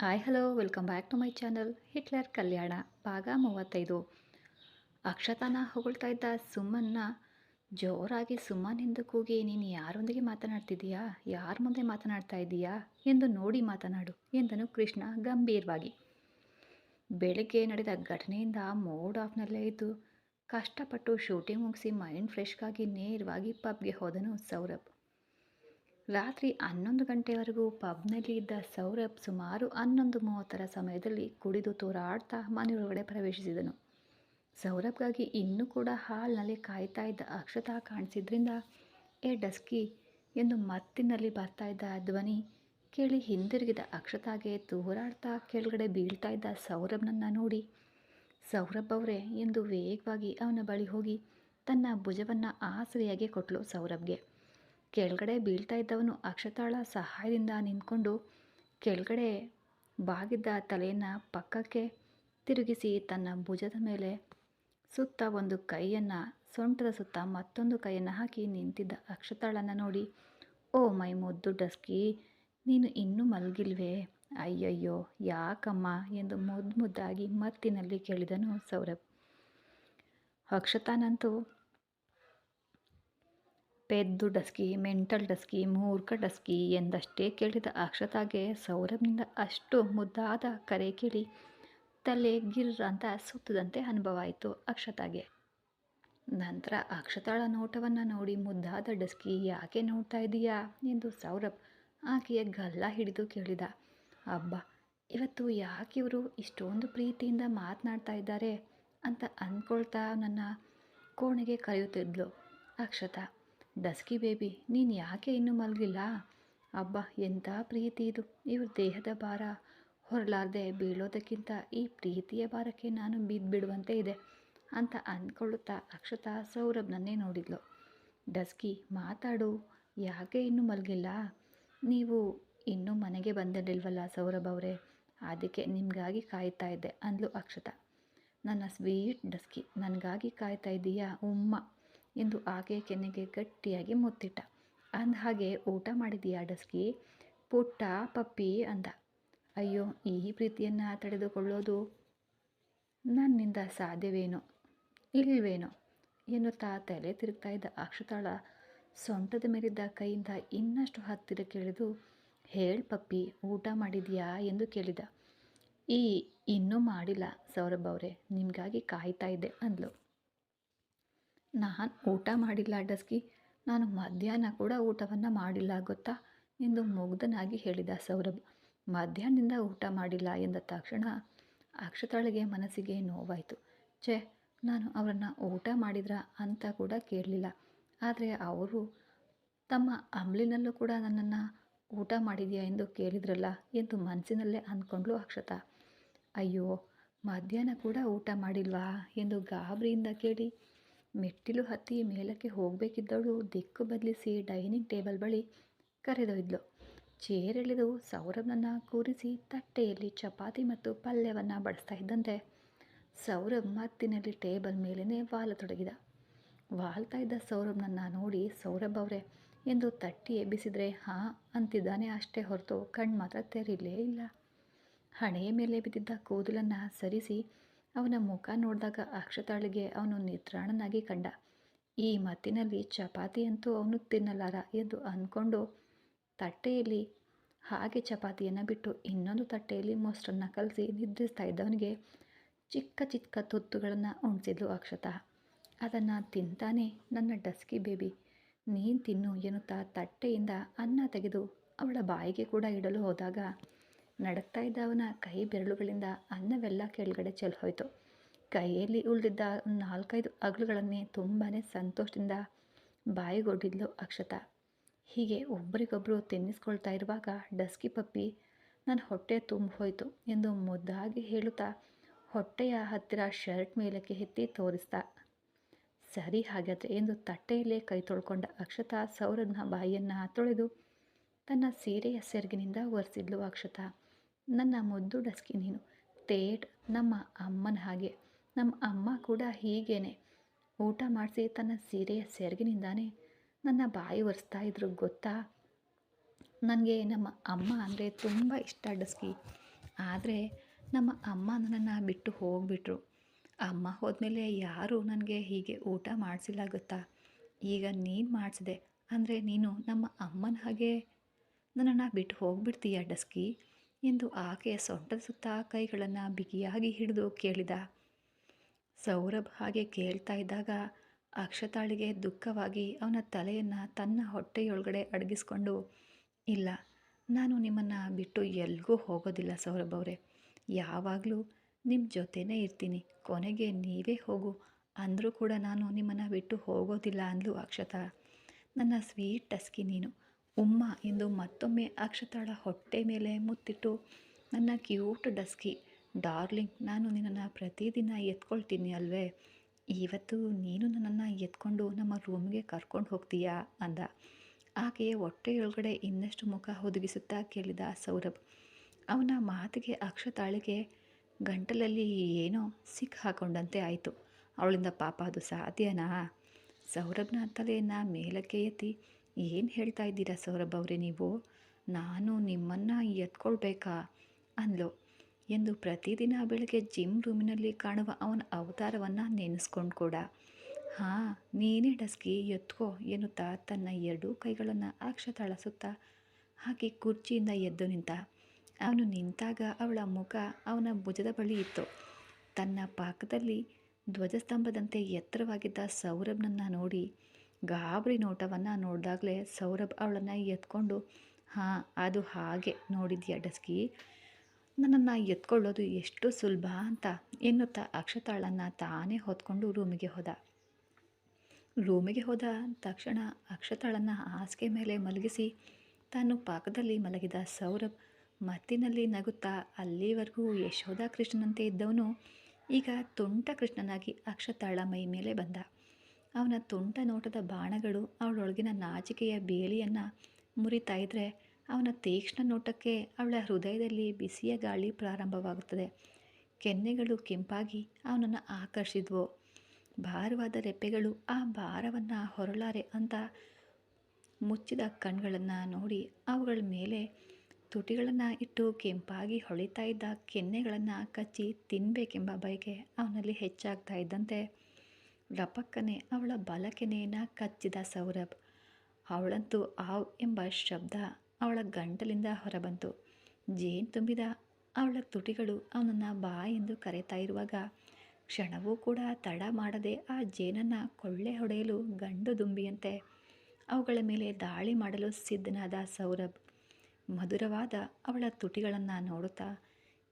Hi hello welcome back to my channel Hitler Kalyana ಭಾಗ ಮೂವತ್ತೈದು. ಅಕ್ಷತಾನ ಹೊಗಳ್ತಾ ಇದ್ದ ಸುಮ್ಮನ್ನ ಜೋರಾಗಿ ಸುಮ್ಮನೆಂದು ಕೂಗಿ, ನೀನು ಯಾರೊಂದಿಗೆ ಮಾತನಾಡ್ತಿದ್ದೀಯಾ? ಯಾರ ಮುಂದೆ ಮಾತನಾಡ್ತಾ ಇದ್ದೀಯಾ? ಎಂದು ನೋಡಿ ಮಾತನಾಡು ಎಂದನು ಕೃಷ್ಣ ಗಂಭೀರವಾಗಿ. ಬೆಳಗ್ಗೆ ನಡೆದ ಘಟನೆಯಿಂದ ಮೋಡ್ ಆಫ್ನಲ್ಲೇ ಇದ್ದು, ಕಷ್ಟಪಟ್ಟು ಶೂಟಿಂಗ್ ಮುಗಿಸಿ ಮೈಂಡ್ ಫ್ರೆಶ್ಗಾಗಿ ನೇರವಾಗಿ ಪಬ್ಗೆ ಹೋದನು ಸೌರಭ್. ರಾತ್ರಿ ಹನ್ನೊಂದು ಗಂಟೆವರೆಗೂ ಪಬ್ನಲ್ಲಿ ಇದ್ದ ಸೌರಭ್ ಸುಮಾರು ಹನ್ನೊಂದು ಮೂವತ್ತರ ಸಮಯದಲ್ಲಿ ಕುಡಿದು ತೋರಾಡ್ತಾ ಮನೆಯೊಳಗಡೆ ಪ್ರವೇಶಿಸಿದನು. ಸೌರಭ್ಗಾಗಿ ಇನ್ನೂ ಕೂಡ ಹಾಲ್ನಲ್ಲಿ ಕಾಯ್ತಾ ಇದ್ದ ಅಕ್ಷತಾ ಕಾಣಿಸಿದ್ರಿಂದ, ಏ ಡಸ್ಕಿ, ಎಂದು ಮತ್ತಿನಲ್ಲಿ ಬರ್ತಾ ಇದ್ದ ಧ್ವನಿ ಕೇಳಿ ಹಿಂದಿರುಗಿದ ಅಕ್ಷತಾಗೆ ತೂರಾಡ್ತಾ ಕೆಳಗಡೆ ಬೀಳ್ತಾ ಇದ್ದ ಸೌರಭ್ನನ್ನು ನೋಡಿ. ಸೌರಭ್ ಅವರೇ ಎಂದು ವೇಗವಾಗಿ ಅವನ ಬಳಿ ಹೋಗಿ ತನ್ನ ಭುಜವನ್ನು ಆಸರೆಯಾಗಿ ಕೊಟ್ಟಳು ಸೌರಭ್ಗೆ. ಕೆಳಗಡೆ ಬೀಳ್ತಾ ಇದ್ದವನು ಅಕ್ಷತಾಳ ಸಹಾಯದಿಂದ ನಿಂತ್ಕೊಂಡು ಕೆಳಗಡೆ ಬಾಗಿದ್ದ ತಲೆಯನ್ನು ಪಕ್ಕಕ್ಕೆ ತಿರುಗಿಸಿ ತನ್ನ ಭುಜದ ಮೇಲೆ ಸುತ್ತ ಒಂದು ಕೈಯನ್ನು, ಸೊಂಟದ ಸುತ್ತ ಮತ್ತೊಂದು ಕೈಯನ್ನು ಹಾಕಿ ನಿಂತಿದ್ದ ಅಕ್ಷತಾಳನ್ನು ನೋಡಿ, ಓ ಮೈ ಮುದ್ದು ಡಸ್ಕಿ, ನೀನು ಇನ್ನೂ ಮಲಗಿಲ್ವೇ? ಅಯ್ಯಯ್ಯೋ, ಯಾಕಮ್ಮ? ಎಂದು ಮುದ್ದು ಮುದ್ದಾಗಿ ಮತ್ತಿನಲ್ಲಿ ಕೇಳಿದನು ಸೌರಭ್. ಅಕ್ಷತಾನಂತೂ ಪೆದ್ದು ಡಸ್ಕಿ, ಮೆಂಟಲ್ ಡಸ್ಕಿ, ಮೂರ್ಖ ಡಸ್ಕಿ ಎಂದಷ್ಟೇ ಕೇಳಿದ ಅಕ್ಷತಾಗೆ ಸೌರಭ್ನಿಂದ ಅಷ್ಟು ಮುದ್ದಾದ ಕರೆ ಕೇಳಿ ತಲೆ ಗಿರ್ರ ಅಂತ ಸುತ್ತದಂತೆ ಅನುಭವ ಆಯಿತು ಅಕ್ಷತಾಗೆ. ನಂತರ ಅಕ್ಷತಾಳ ನೋಟವನ್ನು ನೋಡಿ ಮುದ್ದಾದ ಡಸ್ಕಿ, ಯಾಕೆ ನೋಡ್ತಾ ಇದೀಯಾ? ಎಂದು ಸೌರಭ್ ಆಕೆಯ ಗಲ್ಲ ಹಿಡಿದು ಕೇಳಿದ. ಅಬ್ಬ, ಇವತ್ತು ಯಾಕೆ ಇವರು ಇಷ್ಟೊಂದು ಪ್ರೀತಿಯಿಂದ ಮಾತನಾಡ್ತಾ ಇದ್ದಾರೆ? ಅಂತ ಅಂದ್ಕೊಳ್ತಾ ನನ್ನ ಕೋಣೆಗೆ ಕರೆಯುತ್ತಿದ್ಲು ಅಕ್ಷತಾ. ಡಸ್ಕಿ ಬೇಬಿ, ನೀನು ಯಾಕೆ ಇನ್ನೂ ಮಲಗಿಲ್ಲ? ಅಬ್ಬ ಎಂಥ ಪ್ರೀತಿ ಇದು. ಇವ್ರ ದೇಹದ ಭಾರ. ಹೊರಲಾರದೆ ಬೀಳೋದಕ್ಕಿಂತ ಈ ಪ್ರೀತಿಯ ಭಾರಕ್ಕೆ ನಾನು ಬಿದ್ದು ಬಿಡುವಂತೆ ಇದೆ ಅಂತ ಅಂದ್ಕೊಳ್ಳುತ್ತಾ ಅಕ್ಷತಾ ಸೌರಭ್ನನ್ನೇ ನೋಡಿದ್ಲು. ಡಸ್ಕಿ, ಮಾತಾಡು. ಯಾಕೆ ಇನ್ನೂ ಮಲಗಿಲ್ಲ? ನೀವು ಇನ್ನೂ ಮನೆಗೆ ಬಂದಿರಲಿಲ್ವಲ್ಲ ಸೌರಭ್ ಅವರೇ? ಅದಕ್ಕೆ ನಿಮಗಾಗಿ ಕಾಯ್ತಾ ಇದ್ದೆ, ಅಂದ್ಲು ಅಕ್ಷತಾ. ನನ್ನ ಸ್ವೀಟ್ ಡಸ್ಕಿ, ನನಗಾಗಿ ಕಾಯ್ತಾ ಇದ್ದೀಯಾ ಉಮ್ಮ? ಎಂದು ಆಕೆ ಕೆನ್ನೆಗೆ ಗಟ್ಟಿಯಾಗಿ ಮುತ್ತಿಟ್ಟ. ಅಂದ ಹಾಗೆ, ಊಟ ಮಾಡಿದೀಯಾ ಡಸ್ಕಿ? ಪುಟ್ಟ ಪಪ್ಪಿ ಅಂದ. ಅಯ್ಯೋ, ಈ ಪ್ರೀತಿಯನ್ನು ತಡೆದುಕೊಳ್ಳೋದು ನನ್ನಿಂದ ಸಾಧ್ಯವೇನೋ? ಇಲ್ವೇನೋ? ಎನ್ನುತ್ತಾ ತಲೆ ತಿರುಗ್ತಾ ಇದ್ದ ಅಕ್ಷತಾಳ ಸೊಂಟದ ಮೇಲಿದ್ದ ಕೈಯಿಂದ ಇನ್ನಷ್ಟು ಹತ್ತಿರ ಕೇಳಿದು, ಹೇಳ್ ಪಪ್ಪಿ, ಊಟ ಮಾಡಿದೀಯಾ? ಎಂದು ಕೇಳಿದ. ಈ, ಇನ್ನೂ ಮಾಡಿಲ್ಲ ಸೌರಭ್ ಅವರೇ, ನಿಮಗಾಗಿ ಕಾಯ್ತಾ ಇದ್ದೆ, ಅಂದ್ಲು. ನಾನು ಊಟ ಮಾಡಿಲ್ಲ, ಡಸ್ಕಿ. ನಾನು ಮಧ್ಯಾಹ್ನ ಕೂಡ ಊಟವನ್ನು ಮಾಡಿಲ್ಲ, ಗೊತ್ತಾ? ಎಂದು ಮುಗ್ಧನಾಗಿ ಹೇಳಿದ ಸೌರಭ್. ಮಧ್ಯಾಹ್ನದಿಂದ ಊಟ ಮಾಡಿಲ್ಲ ಎಂದ ತಕ್ಷಣ ಅಕ್ಷತಾಳಿಗೆ ಮನಸ್ಸಿಗೆ ನೋವಾಯಿತು. ಛೇ, ನಾನು ಅವರನ್ನು ಊಟ ಮಾಡಿದ್ರ ಅಂತ ಕೂಡ ಕೇಳಲಿಲ್ಲ. ಆದರೆ ಅವರು ತಮ್ಮ ಅಂಬ್ಲಿನಲ್ಲೂ ಕೂಡ ನನ್ನನ್ನು ಊಟ ಮಾಡಿದೆಯಾ ಎಂದು ಕೇಳಿದ್ರಲ್ಲ ಎಂದು ಮನಸ್ಸಿನಲ್ಲೇ ಅಂದ್ಕೊಂಡ್ಲು ಅಕ್ಷತಾ. ಅಯ್ಯೋ, ಮಧ್ಯಾಹ್ನ ಕೂಡ ಊಟ ಮಾಡಿಲ್ವಾ ಎಂದು ಗಾಬರಿಯಿಂದ ಕೇಳಿ ಮೆಟ್ಟಿಲು ಹತ್ತಿ ಮೇಲಕ್ಕೆ ಹೋಗಬೇಕಿದ್ದವಳು ದಿಕ್ಕು ಬದಲಿಸಿ ಡೈನಿಂಗ್ ಟೇಬಲ್ ಬಳಿ ಕರೆದೊಯ್ದ್ಲು. ಚೇರೆಳೆದು ಸೌರಭ್ನನ್ನು ಕೂರಿಸಿ ತಟ್ಟೆಯಲ್ಲಿ ಚಪಾತಿ ಮತ್ತು ಪಲ್ಯವನ್ನು ಬಡಿಸ್ತಾ ಇದ್ದಂತೆ ಸೌರಭ್ ಮತ್ತಿನಲ್ಲಿ ಟೇಬಲ್ ಮೇಲೇ ವಾಲತೊಡಗಿದ. ವಾಲ್ತಾ ಇದ್ದ ಸೌರಭ್ನನ್ನು ನೋಡಿ ಸೌರಭ್ ಅವರೇ, ಎಂದು ತಟ್ಟಿ ಎಬ್ಬಿಸಿದರೆ, ಹಾಂ, ಅಂತಿದ್ದಾನೆ ಅಷ್ಟೇ ಹೊರತು ಕಣ್ಣು ಮಾತ್ರ ತೆರೀಲೇ ಇಲ್ಲ. ಹಣೆಯ ಮೇಲೆ ಬಿದ್ದಿದ್ದ ಕೂದಲನ್ನು ಸರಿಸಿ ಅವನ ಮುಖ ನೋಡಿದಾಗ ಅಕ್ಷತಾಳಿಗೆ ಅವನು ನಿತ್ರಾಣನಾಗಿ ಕಂಡ. ಈ ಮತ್ತಿನಲ್ಲಿ ಚಪಾತಿ ಅಂತೂ ಅವನು ತಿನ್ನಲಾರ ಎಂದು ಅಂದ್ಕೊಂಡು ತಟ್ಟೆಯಲ್ಲಿ ಹಾಗೆ ಚಪಾತಿಯನ್ನು ಬಿಟ್ಟು ಇನ್ನೊಂದು ತಟ್ಟೆಯಲ್ಲಿ ಮೊಸರನ್ನು ಕಲಸಿ ನಿದ್ರಿಸ್ತಾ ಇದ್ದವನಿಗೆ ಚಿಕ್ಕ ಚಿಕ್ಕ ತುತ್ತುಗಳನ್ನು ಉಣಿಸಿದ್ಲು ಅಕ್ಷತ. ಅದನ್ನು ತಿಂತಾನೆ ನನ್ನ ಡಸ್ಕಿ ಬೇಬಿ, ನೀನು ತಿನ್ನು ಎನ್ನುತ್ತಾ ತಟ್ಟೆಯಿಂದ ಅನ್ನ ತೆಗೆದು ಅವಳ ಬಾಯಿಗೆ ಕೂಡ ಇಡಲು ಹೋದಾಗ ನಡಕ್ತಾ ಇದ್ದವನ ಕೈ ಬೆರಳುಗಳಿಂದ ಅನ್ನವೆಲ್ಲ ಕೆಳಗಡೆ ಚೆಲ್ಲೋಯ್ತು ಕೈಯಲ್ಲಿ ಉಳಿದಿದ್ದ ನಾಲ್ಕೈದು ಅಗಲುಗಳನ್ನೇ ತುಂಬಾ ಸಂತೋಷದಿಂದ ಬಾಯಿಗೊಡ್ಡಿದ್ಲು ಅಕ್ಷತ. ಹೀಗೆ ಒಬ್ಬರಿಗೊಬ್ಬರು ತಿನ್ನಿಸ್ಕೊಳ್ತಾ ಇರುವಾಗ ಡಸ್ಕಿ ಪಪ್ಪಿ ನನ್ನ ಹೊಟ್ಟೆ ತುಂಬ ಹೋಯಿತು ಎಂದು ಮುದ್ದಾಗಿ ಹೇಳುತ್ತಾ ಹೊಟ್ಟೆಯ ಹತ್ತಿರ ಶರ್ಟ್ ಮೇಲಕ್ಕೆ ಎತ್ತಿ ತೋರಿಸ್ತಾ, ಸರಿ ಹಾಗಾದರೆ ಎಂದು ತಟ್ಟೆಯಲ್ಲೇ ಕೈ ತೊಳ್ಕೊಂಡ ಅಕ್ಷತಾ ಸೌರನ ಬಾಯಿಯನ್ನು ತೊಳೆದು ತನ್ನ ಸೀರೆಯ ಸೆರಗಿನಿಂದ ಒರೆಸಿದ್ಲು ಅಕ್ಷತಾ. ನನ್ನ ಮುದ್ದು ಡಸ್ಕಿ ನೀನು. ತೇಟ್, ನಮ್ಮ ಅಮ್ಮನ ಹಾಗೆ. ನಮ್ಮ ಅಮ್ಮ ಕೂಡ ಹೀಗೇನೆ. ಊಟ ಮಾಡಿಸಿ ತನ್ನ ಸೀರೆಯ ಸೆರಗಿನಿಂದಾನೆ ನನ್ನ ಬಾಯಿ ಒರೆಸ್ತಾ ಇದ್ರು, ಗೊತ್ತಾ? ನನಗೆ ನಮ್ಮ ಅಮ್ಮ ಅಂದರೆ ತುಂಬ ಇಷ್ಟ ಡಸ್ಕಿ. ಆದರೆ ನಮ್ಮ ಅಮ್ಮ ನನ್ನನ್ನು ಬಿಟ್ಟು ಹೋಗಿಬಿಟ್ರು. ಅಮ್ಮ ಹೋದ್ಮೇಲೆ ಯಾರೂ ನನಗೆ ಹೀಗೆ ಊಟ ಮಾಡಿಸಿಲ್ಲ, ಗೊತ್ತಾ? ಈಗ ನೀನು ಮಾಡಿಸಿದೆ. ಅಂದರೆ ನೀನು ನಮ್ಮ ಅಮ್ಮನ ಹಾಗೆ ನನ್ನನ್ನು ಬಿಟ್ಟು ಹೋಗ್ಬಿಡ್ತೀಯ ಡಸ್ಕಿ? ಎಂದು ಆಕೆಯ ಸೊಂಟದ ಸುತ್ತ ಕೈಗಳನ್ನು ಬಿಗಿಯಾಗಿ ಹಿಡಿದು ಕೇಳಿದ. ಸೌರಭ್ ಹಾಗೆ ಕೇಳ್ತಾ ಇದ್ದಾಗ ಅಕ್ಷತಾಳಿಗೆ ದುಃಖವಾಗಿ ಅವನ ತಲೆಯನ್ನು ತನ್ನ ಹೊಟ್ಟೆಯೊಳಗಡೆ ಅಡಗಿಸ್ಕೊಂಡು, ಇಲ್ಲ, ನಾನು ನಿಮ್ಮನ್ನು ಬಿಟ್ಟು ಎಲ್ಲಿಗೂ ಹೋಗೋದಿಲ್ಲ ಸೌರಭ್ ಅವರೇ. ಯಾವಾಗಲೂ ನಿಮ್ಮ ಜೊತೆನೇ ಇರ್ತೀನಿ. ಕೊನೆಗೆ ನೀವೇ ಹೋಗು. ಅಂದರೂ ಕೂಡ ನಾನು ನಿಮ್ಮನ್ನು ಬಿಟ್ಟು ಹೋಗೋದಿಲ್ಲ ಅಂದ್ಲು ಅಕ್ಷತಾ. ನನ್ನ ಸ್ವೀಟ್ ಟಸ್ಕಿ ನೀನು. ಉಮ್ಮ ಎಂದು ಮತ್ತೊಮ್ಮೆ ಅಕ್ಷತಾಳ ಹೊಟ್ಟೆ ಮೇಲೆ ಮುತ್ತಿಟ್ಟು, ನನ್ನ ಕ್ಯೂಟ್ ಡಸ್ಕಿ, ಡಾರ್ಲಿಂಗ್, ನಾನು ನಿನ್ನನ್ನು ಪ್ರತಿದಿನ ಎತ್ಕೊಳ್ತೀನಿ ಅಲ್ವೇ? ಇವತ್ತು ನೀನು ನನ್ನನ್ನು ಎತ್ಕೊಂಡು ನಮ್ಮ ರೂಮ್ಗೆ ಕರ್ಕೊಂಡು ಹೋಗ್ತೀಯಾ? ಅಂದ. ಆಕೆಯ ಹೊಟ್ಟೆಯೊಳಗಡೆ ಇನ್ನಷ್ಟು ಮುಖ ಒದಗಿಸುತ್ತಾ ಕೇಳಿದ ಸೌರಭ್. ಅವನ ಮಾತಿಗೆ ಅಕ್ಷತಾಳಿಗೆ ಗಂಟಲಲ್ಲಿ ಏನೋ ಸಿಕ್ ಹಾಕೊಂಡಂತೆ ಆಯಿತು. ಅವಳಿಂದ ಪಾಪ ಅದು ಸಾಧ್ಯನಾ? ಸೌರಭ್ನ ತಲೆಯನ್ನು ಮೇಲಕ್ಕೆ ಎತ್ತಿ ಏನು ಹೇಳ್ತಾ ಇದ್ದೀರಾ ಸೌರಭ್ ಅವರೇ ನೀವು? ನಾನು ನಿಮ್ಮನ್ನು ಎತ್ಕೊಳ್ಬೇಕಾ? ಅಂದ್ಲು. ಎಂದು ಪ್ರತಿದಿನ ಬೆಳಗ್ಗೆ ಜಿಮ್ ರೂಮಿನಲ್ಲಿ ಕಾಣುವ ಅವನ ಅವತಾರವನ್ನು ನೆನೆಸ್ಕೊಂಡು ಕೂಡ. ಹಾಂ, ನೀನೇ ಡಸ್ಕಿ ಎತ್ಕೋ ಎನ್ನುತ್ತಾ ತನ್ನ ಎರಡೂ ಕೈಗಳನ್ನು ಅಕ್ಷ ತಳಸುತ್ತಾ ಹಾಕಿ ಕುರ್ಚಿಯಿಂದ ಎದ್ದು ನಿಂತ. ಅವನು ನಿಂತಾಗ ಅವಳ ಮುಖ ಅವನ ಭುಜದ ಬಳಿ ಇತ್ತು. ತನ್ನ ಪಾಕದಲ್ಲಿ ಧ್ವಜಸ್ತಂಭದಂತೆ ಎತ್ತರವಾಗಿದ್ದ ಸೌರಭ್ನನ್ನು ನೋಡಿ ಗಾಬರಿ ನೋಟವನ್ನು ನೋಡಿದಾಗಲೇ ಸೌರಭ್ ಅವಳನ್ನು ಎತ್ಕೊಂಡು, ಹಾಂ, ಅದು ಹಾಗೆ ನೋಡಿದ್ಯಾ ಡಸ್ಕಿ? ನನ್ನನ್ನು ಎತ್ಕೊಳ್ಳೋದು ಎಷ್ಟು ಸುಲಭ ಅಂತ ಎನ್ನುತ್ತಾ ಅಕ್ಷತಾಳನ್ನು ತಾನೇ ಹೊತ್ಕೊಂಡು ರೂಮಿಗೆ ಹೋದ. ರೂಮಿಗೆ ಹೋದ ತಕ್ಷಣ ಅಕ್ಷತಾಳನ್ನು ಹಾಸಿಗೆ ಮೇಲೆ ಮಲಗಿಸಿ ತಾನು ಪಾಕದಲ್ಲಿ ಮಲಗಿದ ಸೌರಭ್ ಮತ್ತಿನಲ್ಲಿ ನಗುತ್ತಾ, ಅಲ್ಲಿವರೆಗೂ ಯಶೋಧ ಕೃಷ್ಣನಂತೆ ಇದ್ದವನು? ಈಗ ತುಂಟ ಕೃಷ್ಣನಾಗಿ ಅಕ್ಷತಾಳ ಮೈ ಮೇಲೆ ಬಂದ. ಅವನ ತುಂಟ ನೋಟದ ಬಾಣಗಳು ಅವಳೊಳಗಿನ ನಾಚಿಕೆಯ ಬೇಲಿಯನ್ನು ಮುರಿತಾ ಇದ್ದರೆ ಅವನ ತೀಕ್ಷ್ಣ ನೋಟಕ್ಕೆ ಅವಳ ಹೃದಯದಲ್ಲಿ ಬಿಸಿಯ ಗಾಳಿ ಪ್ರಾರಂಭವಾಗುತ್ತದೆ. ಕೆನ್ನೆಗಳು ಕೆಂಪಾಗಿ ಅವನನ್ನು ಆಕರ್ಷಿದ್ವು. ಭಾರವಾದ ರೆಪ್ಪೆಗಳು ಆ ಭಾರವನ್ನು ಹೊರಳಾರೆ ಅಂತ ಮುಚ್ಚಿದ ಕಣ್ಗಳನ್ನು ನೋಡಿ ಅವುಗಳ ಮೇಲೆ ತುಟಿಗಳನ್ನು ಇಟ್ಟು ಕೆಂಪಾಗಿ ಹೊಳಿತಾ ಇದ್ದ ಕೆನ್ನೆಗಳನ್ನು ಕಚ್ಚಿ ತಿನ್ನಬೇಕೆಂಬ ಬಯಕೆ ಅವನಲ್ಲಿ ಹೆಚ್ಚಾಗ್ತಾ ಇದ್ದಂತೆ ರಪಕ್ಕನೆ ಅವಳ ಬಲಕೆನೇನ ಕಚ್ಚಿದ ಸೌರಭ್. ಅವಳಂತೂ ಆವ್ ಎಂಬ ಶಬ್ದ ಅವಳ ಗಂಟಲಿಂದ ಹೊರಬಂತು. ಜೇನು ತುಂಬಿದ ಅವಳ ತುಟಿಗಳು ಅವನನ್ನು ಬಾ ಎಂದು ಕರೆತಾ ಇರುವಾಗ ಕ್ಷಣವೂ ಕೂಡ ತಡ ಮಾಡದೆ ಆ ಜೇನನ್ನು ಕೊಳ್ಳೆ ಹೊಡೆಯಲು ಗಂಡು ದುಂಬಿಯಂತೆ ಅವುಗಳ ಮೇಲೆ ದಾಳಿ ಮಾಡಲು ಸಿದ್ಧನಾದ ಸೌರಭ್. ಮಧುರವಾದ ಅವಳ ತುಟಿಗಳನ್ನು ನೋಡುತ್ತಾ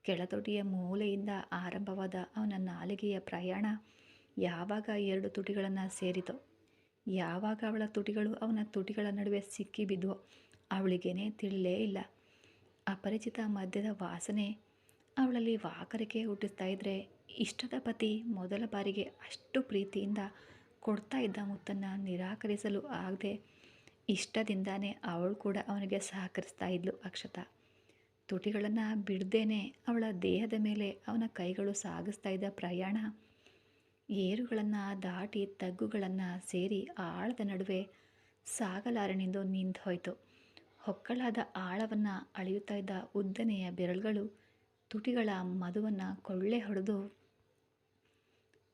ಕೆಳತೊಟಿಯ ಮೂಲೆಯಿಂದ ಆರಂಭವಾದ ಅವನ ನಾಲಿಗೆಯ ಪ್ರಯಾಣ ಯಾವಾಗ ಎರಡು ತುಟಿಗಳನ್ನು ಸೇರಿತೋ, ಯಾವಾಗ ಅವಳ ತುಟಿಗಳು ಅವನ ತುಟಿಗಳ ನಡುವೆ ಸಿಕ್ಕಿ ಬಿದ್ದವೋ ಅವಳಿಗೇನೆ ತಿಳಿಲೇ ಇಲ್ಲ. ಅಪರಿಚಿತ ಮದ್ಯದ ವಾಸನೆ ಅವಳಲ್ಲಿ ವಾಕರಿಕೆ ಹುಟ್ಟಿಸ್ತಾ ಇದ್ದರೆ ಇಷ್ಟದ ಪತಿ ಮೊದಲ ಬಾರಿಗೆ ಅಷ್ಟು ಪ್ರೀತಿಯಿಂದ ಕೊಡ್ತಾ ಇದ್ದ ಮುತ್ತನ್ನು ನಿರಾಕರಿಸಲು ಆಗದೆ ಇಷ್ಟದಿಂದಾನೇ ಅವಳು ಕೂಡ ಅವನಿಗೆ ಸಹಕರಿಸ್ತಾ ಇದ್ಲು ಅಕ್ಷತಾ. ತುಟಿಗಳನ್ನು ಬಿಡ್ದೇನೆ ಅವಳ ದೇಹದ ಮೇಲೆ ಅವನ ಕೈಗಳು ಸಾಗಿಸ್ತಾ ಇದ್ದ ಪ್ರಯಾಣ ಏರುಗಳನ್ನು ದಾಟಿ ತಗ್ಗುಗಳನ್ನು ಸೇರಿ ಆಳದ ನಡುವೆ ಸಾಗಲಾರನೆಂದು ನಿಂತು ಹೋಯಿತು. ಹೊಕ್ಕಳಾದ ಆಳವನ್ನು ಅಳೆಯುತ್ತಾ ಇದ್ದ ಉದ್ದನೆಯ ಬೆರಳುಗಳು ತುಟಿಗಳ ಮಧುವನ್ನು ಕೊಳ್ಳೆ ಹೊಡೆದು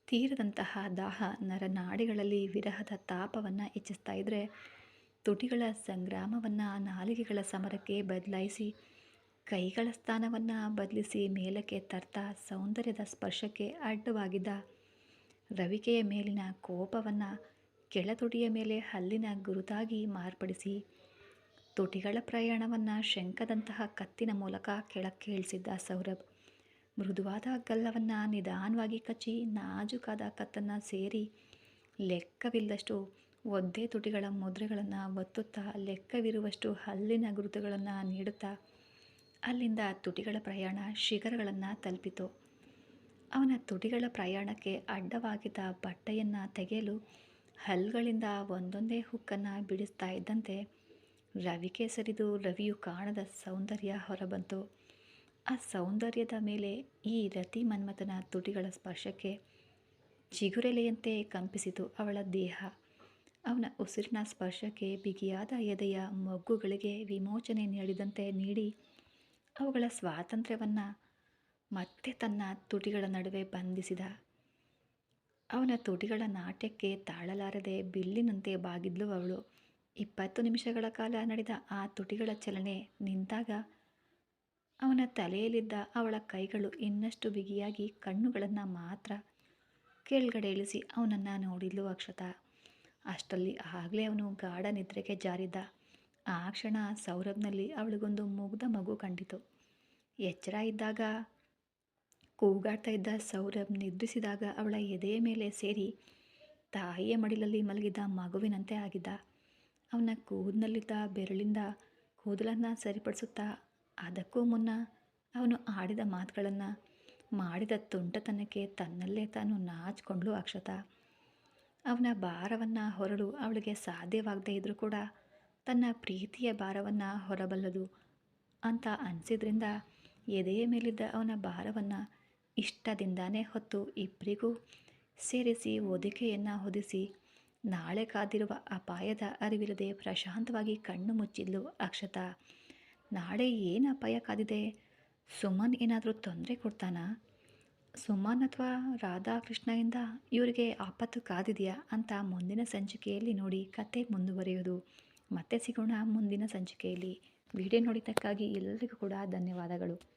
ತೀರದಂತಹ ದಾಹ ನರನಾಡಿಗಳಲ್ಲಿ ವಿರಹದ ತಾಪವನ್ನು ಹೆಚ್ಚಿಸ್ತಾ ಇದ್ದರೆ ತುಟಿಗಳ ಸಂಗ್ರಾಮವನ್ನು ನಾಲಿಗೆಗಳ ಸಮರಕ್ಕೆ ಬದಲಾಯಿಸಿ ಕೈಗಳ ಸ್ಥಾನವನ್ನು ಬದಲಿಸಿ ಮೇಲಕ್ಕೆ ತರ್ತಾ ಸೌಂದರ್ಯದ ಸ್ಪರ್ಶಕ್ಕೆ ಅಡ್ಡವಾಗಿದ್ದ ರವಿಕೆಯ ಮೇಲಿನ ಕೋಪವನ್ನು ಕೆಳತುಟಿಯ ಮೇಲೆ ಹಲ್ಲಿನ ಗುರುತಾಗಿ ಮಾರ್ಪಡಿಸಿ ತುಟಿಗಳ ಪ್ರಯಾಣವನ್ನು ಶಂಕದಂತಹ ಕತ್ತಿನ ಮೂಲಕ ಕೆಳಕ್ಕೆ ಇಳಿಸಿದ್ದ ಸೌರಭ್, ಮೃದುವಾದ ಗಲ್ಲವನ್ನು ನಿಧಾನವಾಗಿ ಕಚ್ಚಿ ನಾಜುಕಾದ ಕತ್ತನ್ನು ಸೇರಿ ಲೆಕ್ಕವಿಲ್ಲದಷ್ಟು ಒದ್ದೆ ತುಟಿಗಳ ಮುದ್ರೆಗಳನ್ನು ಒತ್ತುತ್ತಾ ಲೆಕ್ಕವಿರುವಷ್ಟು ಹಲ್ಲಿನ ಗುರುತುಗಳನ್ನು ನೀಡುತ್ತಾ ಅಲ್ಲಿಂದ ತುಟಿಗಳ ಪ್ರಯಾಣ ಶಿಖರಗಳನ್ನು ತಲುಪಿತು. ಅವನ ತುಟಿಗಳ ಪ್ರಯಾಣಕ್ಕೆ ಅಡ್ಡವಾಗಿದ್ದ ಬಟ್ಟೆಯನ್ನು ತೆಗೆಯಲು ಹಲ್ಗಳಿಂದ ಒಂದೊಂದೇ ಹುಕ್ಕನ್ನು ಬಿಡಿಸ್ತಾ ಇದ್ದಂತೆ ರವಿಕೆ ಸರಿದು ರವಿಯು ಕಾಣದ ಸೌಂದರ್ಯ ಹೊರಬಂತು. ಆ ಸೌಂದರ್ಯದ ಮೇಲೆ ಈ ರತಿ ಮನ್ಮಥನ ತುಟಿಗಳ ಸ್ಪರ್ಶಕ್ಕೆ ಚಿಗುರೆಲೆಯಂತೆ ಕಂಪಿಸಿತು ಅವಳ ದೇಹ. ಅವನ ಉಸಿರಿನ ಸ್ಪರ್ಶಕ್ಕೆ ಬಿಗಿಯಾದ ಎದೆಯ ಮೊಗ್ಗುಗಳಿಗೆ ವಿಮೋಚನೆ ನೀಡಿದಂತೆ ನೀಡಿ ಅವುಗಳ ಸ್ವಾತಂತ್ರ್ಯವನ್ನು ಮತ್ತೆ ತನ್ನ ತುಟಿಗಳ ನಡುವೆ ಬಂಧಿಸಿದ. ಅವನ ತುಟಿಗಳ ನಾಟ್ಯಕ್ಕೆ ತಾಳಲಾರದೆ ಬಿಲ್ಲಿನಂತೆ ಬಾಗಿದ್ಲು ಅವಳು. ಇಪ್ಪತ್ತು ನಿಮಿಷಗಳ ಕಾಲ ನಡೆದ ಆ ತುಟಿಗಳ ಚಲನೆ ನಿಂತಾಗ ಅವನ ತಲೆಯಲ್ಲಿದ್ದ ಅವಳ ಕೈಗಳು ಇನ್ನಷ್ಟು ಬಿಗಿಯಾಗಿ ಕಣ್ಣುಗಳನ್ನು ಮಾತ್ರ ಕೇಳ್ಗಡೆ ಇಳಿಸಿ ಅವನನ್ನು ನೋಡಿದ್ಲು ಅಕ್ಷತಾ. ಅಷ್ಟರಲ್ಲಿ ಆಗಲೇ ಅವನು ಗಾಢ ನಿದ್ರೆಗೆ ಜಾರಿದ್ದ. ಆ ಕ್ಷಣ ಸೌರಭ್ನಲ್ಲಿ ಅವಳಿಗೊಂದು ಮುಗ್ಧ ಮಗು ಕಂಡಿತು. ಎಚ್ಚರ ಇದ್ದಾಗ ಕೂಗಾಡ್ತಾ ಇದ್ದ ಸೌರಭ್ ನಿದ್ರಿಸಿದಾಗ ಅವಳ ಎದೆಯ ಮೇಲೆ ಸೇರಿ ತಾಯಿಯ ಮಡಿಲಲ್ಲಿ ಮಲಗಿದ್ದ ಮಗುವಿನಂತೆ ಆಗಿದ್ದ. ಅವನ ಕೂದಲಿದ್ದ ಬೆರಳಿಂದ ಕೂದಲನ್ನು ಸರಿಪಡಿಸುತ್ತಾ ಅದಕ್ಕೂ ಮುನ್ನ ಅವನು ಆಡಿದ ಮಾತುಗಳನ್ನು ಮಾಡಿದ ತುಂಟತನಕ್ಕೆ ತನ್ನಲ್ಲೇ ತಾನು ನಾಚಿಕೊಂಡ್ಲು ಅಕ್ಷತ. ಅವನ ಭಾರವನ್ನು ಹೊರಲು ಅವಳಿಗೆ ಸಾಧ್ಯವಾಗದೇ ಇದ್ದರೂ ಕೂಡ ತನ್ನ ಪ್ರೀತಿಯ ಭಾರವನ್ನು ಹೊರಬಲ್ಲದು ಅಂತ ಅನಿಸಿದ್ರಿಂದ ಎದೆಯ ಮೇಲಿದ್ದ ಅವನ ಭಾರವನ್ನು ಇಷ್ಟದಿಂದಾನೇ ಹೊತ್ತು ಇಬ್ಬರಿಗೂ ಸೇರಿಸಿ ಹೊದಿಕೆಯನ್ನು ಹೊದಿಸಿ, ನಾಳೆ ಕಾದಿರುವ ಅಪಾಯದ ಅರಿವಿಲ್ಲದೆ ಪ್ರಶಾಂತವಾಗಿ ಕಣ್ಣು ಮುಚ್ಚಿದ್ಲು ಅಕ್ಷತಾ. ನಾಳೆ ಏನು ಅಪಾಯ ಕಾದಿದೆ? ಸುಮನ್ ಏನಾದರೂ ತೊಂದರೆ ಕೊಡ್ತಾನಾ? ಸುಮನ್ ಅಥವಾ ರಾಧಾಕೃಷ್ಣಯಿಂದ ಇವರಿಗೆ ಆಪತ್ತು ಕಾದಿದೆಯಾ ಅಂತ ಮುಂದಿನ ಸಂಚಿಕೆಯಲ್ಲಿ ನೋಡಿ ಕತೆ ಮುಂದುವರಿಯೋದು. ಮತ್ತೆ ಸಿಗೋಣ ಮುಂದಿನ ಸಂಚಿಕೆಯಲ್ಲಿ. ವಿಡಿಯೋ ನೋಡಿದ್ದಕ್ಕಾಗಿ ಎಲ್ಲರಿಗೂ ಕೂಡ ಧನ್ಯವಾದಗಳು.